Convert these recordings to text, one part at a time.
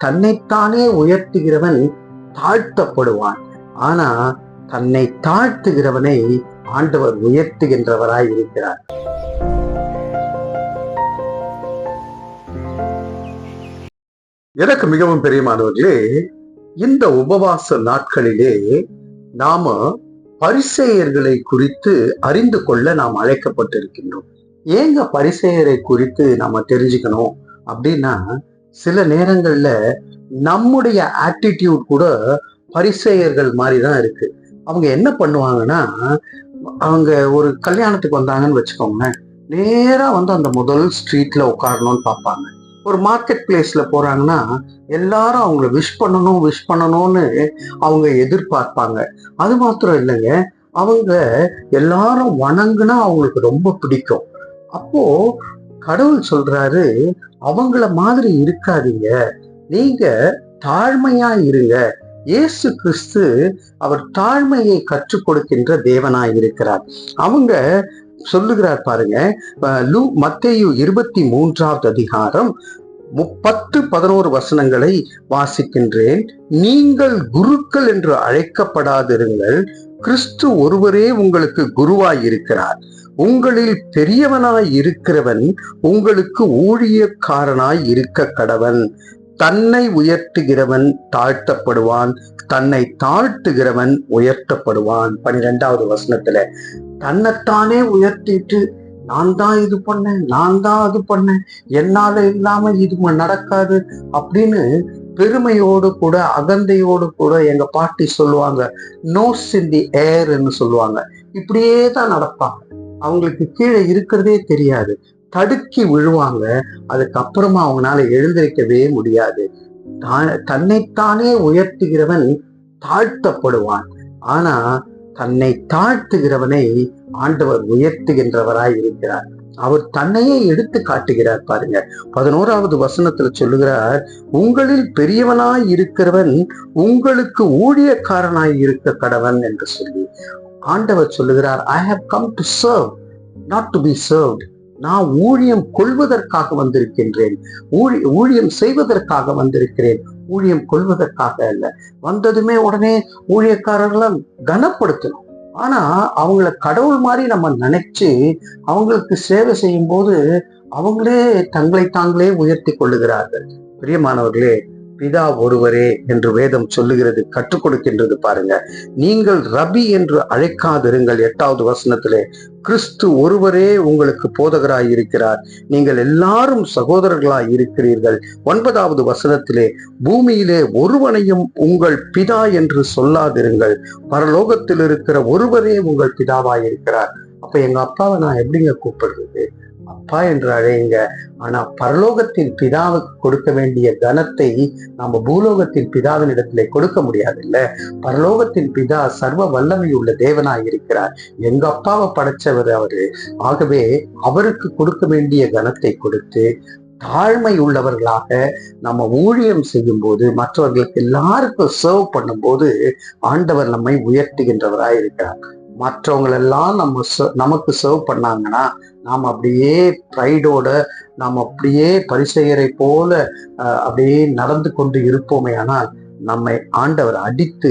தன்னைத்தானே உயர்த்துகிறவன் தாழ்த்தப்படுவான். ஆனா தன்னை தாழ்த்துகிறவனை ஆண்டவர் உயர்த்துகின்றவராய் இருக்கிறார். எனக்கு மிகவும் பெரியமானவர்களே இந்த உபவாச நாட்களிலே நாம பரிசெயர்களை குறித்து அறிந்து கொள்ள நாம் அழைக்கப்பட்டிருக்கின்றோம். ஏங்க பரிசெயரை குறித்து நாம தெரிஞ்சுக்கணும் அப்படின்னா சில நேரங்கள்ல நம்முடைய ஆட்டிடியூட் கூட பரிசெயர்கள் மாதிரி தான் இருக்கு. அவங்க என்ன பண்ணுவாங்கன்னா அவங்க ஒரு கல்யாணத்துக்கு வந்தாங்கன்னு வச்சுக்கோங்களேன் நேரா வந்து அந்த முதல் ஸ்ட்ரீட்ல உட்காரணும்னு பார்ப்பாங்க. ஒரு மார்க்கெட் பிளேஸ்ல போறாங்கன்னா எல்லாரும் அவங்கள விஷ் பண்ணணும் விஷ் பண்ணணும்னு அவங்க எதிர்பார்ப்பாங்க. அது மாத்திரம் இல்லைங்க அவங்க எல்லாரும் வணங்குனா அவங்களுக்கு ரொம்ப பிடிக்கும். அப்போ கடவுள் சொல்றாரு அவங்கள மாதிரி இருக்காதீங்க. நீங்க தாழ்மையா இருங்க. இயேசு கிறிஸ்து அவர் தாழ்மையை கற்றுக் கொடுக்கின்ற தேவனாய் இருக்கிறார். அவங்க சொல்லுகிறார் பாருங்க லு லூ மத்தேயு இருபத்தி மூன்றாவது அதிகாரம் முப்பத்து பதினோரு வசனங்களை வாசிக்கின்றேன். நீங்கள் குருக்கள் என்று அழைக்கப்படாதிருங்கள். கிறிஸ்து ஒருவரே உங்களுக்கு குருவாய் இருக்கிறார். உங்களில் பெரியவனாய் இருக்கிறவன் உங்களுக்கு ஊழியக்காரனாய் இருக்க கடவன். தன்னை உயர்த்துகிறவன் தாழ்த்தப்படுவான் தன்னை தாழ்த்துகிறவன் உயர்த்தப்படுவான். பன்னிரெண்டாவது வசனத்துல தன்னைத்தானே உயர்த்திட்டு நான் தான் இது பண்ணேன் நான் தான் அது பண்ணேன் என்னால இல்லாம இது நடக்காது அப்படின்னு பெருமையோடு கூட அகந்தையோடு கூட எங்க பாட்டி சொல்லுவாங்க நோஸ் இன் தி ஏர்ன்னு சொல்லுவாங்க. இப்படியே தான் நடப்பாங்க. அவங்களுக்கு கீழே இருக்கிறதே தெரியாது. தடுக்கி விழுவாங்க. அதுக்கப்புறமா அவங்களால எழுந்திருக்கவே முடியாது. தா- தன்னைத்தானே உயர்த்துகிறவன் தாழ்த்தப்படுவான். ஆனா தன்னை தாழ்த்துகிறவனை ஆண்டவர் உயர்த்துகின்றவராய் இருக்கிறார். அவர் தன்னையே எடுத்து காட்டுகிறார் பாருங்க. பதினோராவது வசனத்துல சொல்லுகிறார் உங்களில் பெரியவனாய் இருக்கிறவன் உங்களுக்கு ஊழியக்காரனாய் இருக்க கடவன் என்று சொல்லி. ஆண்டவர் சொல்லுகிறார் I have come to serve not to be served நான் ஊழியம் கொள்வதற்காக வந்திருக்கின்றேன். ஊழி ஊழியம் செய்வதற்காக வந்திருக்கிறேன். ஊழியம் கொள்வதற்காக அல்ல. வந்ததுமே உடனே ஊழியக்காரர்களை கனப்படுத்தணும். ஆனா அவங்கள கடவுள் மாதிரி நம்ம நினைச்சு அவங்களுக்கு சேவை செய்யும் போது அவங்களே தங்களை தாங்களே உயர்த்தி கொள்ளுகிறார்கள். பிரியமானவர்களே பிதா ஒருவரே என்று வேதம் சொல்லுகிறது கற்றுக் கொடுக்கின்றது பாருங்க. நீங்கள் ரபி என்று அழைக்காதிருங்கள் எட்டாவது வசனத்திலே. கிறிஸ்து ஒருவரே உங்களுக்கு போதகராய் இருக்கிறார். நீங்கள் எல்லாரும் சகோதரர்களாய் இருக்கிறீர்கள். ஒன்பதாவது வசனத்திலே பூமியிலே ஒருவனையும் உங்கள் பிதா என்று சொல்லாதிருங்கள். பரலோகத்தில் இருக்கிற ஒருவரே உங்கள் பிதாவாய் இருக்கிறார். அப்ப எங்க அப்பாவை நான் எப்படிங்க கூப்பிடுறது? அப்பா என்று அழையுங்க ஆனா பரலோகத்தின் பிதாவுக்கு கொடுக்க வேண்டிய கனத்தை நாம பூலோகத்தின் பிதாவின் இடத்திலே கொடுக்க முடியாது இல்ல பரலோகத்தின் பிதா சர்வ வல்லமை உள்ள தேவனாய் இருக்கிறார். எங்க அப்பாவை படைச்சவர் அவரு. ஆகவே அவருக்கு கொடுக்க வேண்டிய கனத்தை கொடுத்து தாழ்மை உள்ளவர்களாக நம்ம ஊழியம் செய்யும் போது மற்றவர்களுக்கு எல்லாருக்கும் சர்வ் பண்ணும்போது ஆண்டவர் நம்மை உயர்த்துகின்றவராய் இருக்கிறார். மற்றவங்களெல்லாம் நம்ம நமக்கு சர்வ் பண்ணாங்கன்னா நாம் அப்படியே ப்ரைடோட நாம் அப்படியே பரிசெயரை போல அஹ், அப்படியே நடந்து கொண்டு இருப்போமே ஆனால் நம்மை ஆண்டவர் அடித்து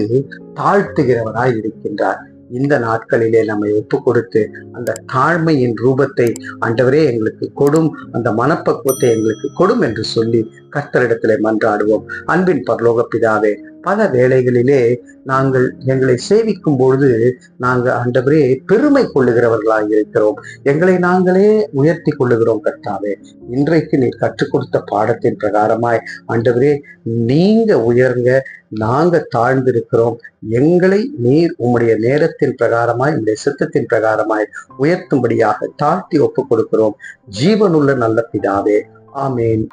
தாழ்த்துகிறவராய் இருக்கின்றார். இந்த நாட்களிலே நம்மை ஒப்பு கொடுத்து அந்த தாழ்மையின் ரூபத்தை ஆண்டவரே எங்களுக்கு கொடும் அந்த மனப்பக்குவத்தை எங்களுக்கு கொடும் என்று சொல்லி கர்த்தரிடத்திலே மன்றாடுவோம். அன்பின் பரலோக பிதாவே பல வேளைகளிலே நாங்கள் எங்களை சேவிக்கும் பொழுது நாங்கள் ஆண்டவரே பெருமை கொள்ளுகிறவர்களாக இருக்கிறோம். எங்களை நாங்களே உயர்த்தி கொள்ளுகிறோம் கர்த்தாவே. இன்றைக்கு நீ கற்றுக் கொடுத்த பாடத்தின் பிரகாரமாய் ஆண்டவரே நீங்க உயர்ங்க நாங்க தாழ்ந்திருக்கிறோம். எங்களை நீர் உம்முடைய நேரத்தின் பிரகாரமாய் இந்த சித்தத்தின் பிரகாரமாய் உயர்த்தும்படியாக தாழ்த்தி ஒப்புக் கொடுக்கிறோம். ஜீவனுள்ள நல்ல பிதாவே ஆமேன்.